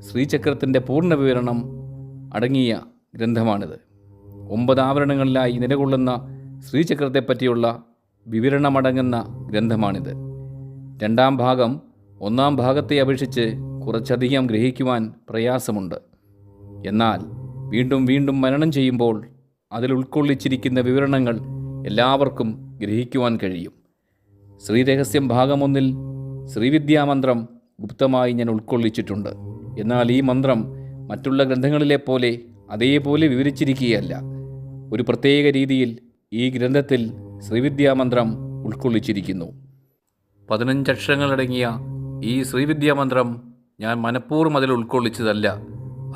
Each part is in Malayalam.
ശ്രീചക്രത്തിന്റെ പൂർണ വിവരണം അടങ്ങിയ ഗ്രന്ഥമാണിത്. ഒമ്പത് ആവരണങ്ങളിലായി നിലകൊള്ളുന്ന ശ്രീചക്രത്തെപ്പറ്റിയുള്ള വിവരണമടങ്ങുന്ന ഗ്രന്ഥമാണിത്. രണ്ടാം ഭാഗം ഒന്നാം ഭാഗത്തെ അപേക്ഷിച്ച് കുറച്ചധികം ഗ്രഹിക്കുവാൻ പ്രയാസമുണ്ട്. എന്നാൽ വീണ്ടും വീണ്ടും മനനം ചെയ്യുമ്പോൾ അതിൽ ഉൾക്കൊള്ളിച്ചിരിക്കുന്ന വിവരണങ്ങൾ എല്ലാവർക്കും ഗ്രഹിക്കുവാൻ കഴിയും. ശ്രീരഹസ്യം ഭാഗമൊന്നിൽ ശ്രീവിദ്യാമന്ത്രം ഗുപ്തമായി ഞാൻ ഉൾക്കൊള്ളിച്ചിട്ടുണ്ട്. എന്നാൽ ഈ മന്ത്രം മറ്റുള്ള ഗ്രന്ഥങ്ങളിലെ പോലെ അതേപോലെ വിവരിച്ചിരിക്കുകയല്ല. ഒരു പ്രത്യേക രീതിയിൽ ഈ ഗ്രന്ഥത്തിൽ ശ്രീവിദ്യാമന്ത്രം ഉൾക്കൊള്ളിച്ചിരിക്കുന്നു. പതിനഞ്ചക്ഷരങ്ങളടങ്ങിയ ഈ ശ്രീവിദ്യാമന്ത്രം ഞാൻ മനഃപൂർവം അതിൽ ഉൾക്കൊള്ളിച്ചതല്ല.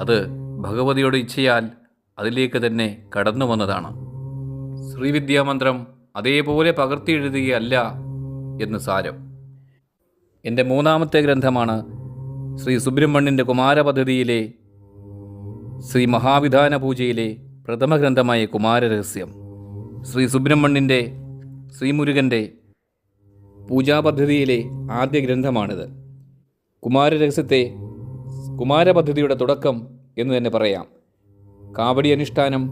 അത് ഭഗവതിയുടെ ഇച്ഛയാൽ അതിലേക്ക് തന്നെ കടന്നു വന്നതാണ്. ശ്രീവിദ്യാമന്ത്രം അതേപോലെ പകർത്തി എഴുതുകയല്ല എന്ന് സാരം. എന്റെ മൂന്നാമത്തെ ഗ്രന്ഥമാണ് ശ്രീ സുബ്രഹ്മണ്യന്റെ കുമാരപദ്ധതിയിലെ ശ്രീ മഹാവിധാന പൂജയിലെ പ്രഥമ ഗ്രന്ഥമായ കുമാരരഹസ്യം. ശ്രീ സുബ്രഹ്മണ്യന്റെ ശ്രീമുരുകന്റെ പൂജാപദ്ധതിയിലെ ആദ്യ ഗ്രന്ഥമാണിത്. കുമാരരഹസ്യത്തെ കുമാരപദ്ധതിയുടെ തുടക്കം എന്ന് തന്നെ പറയാം. കാവടി അനുഷ്ഠാനം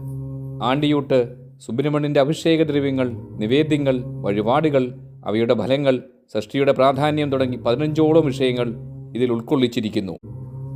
ആണ്ടിയൂട്ട് സുബ്രഹ്മണ്യന്റെ അഭിഷേക ദ്രവ്യങ്ങൾ നിവേദ്യങ്ങൾ വഴിപാടുകൾ അവയുടെ ഫലങ്ങൾ സൃഷ്ടിയുടെ പ്രാധാന്യം തുടങ്ങി പതിനഞ്ചോളം വിഷയങ്ങൾ ഇതിൽ ഉൾക്കൊള്ളിച്ചിരിക്കുന്നു.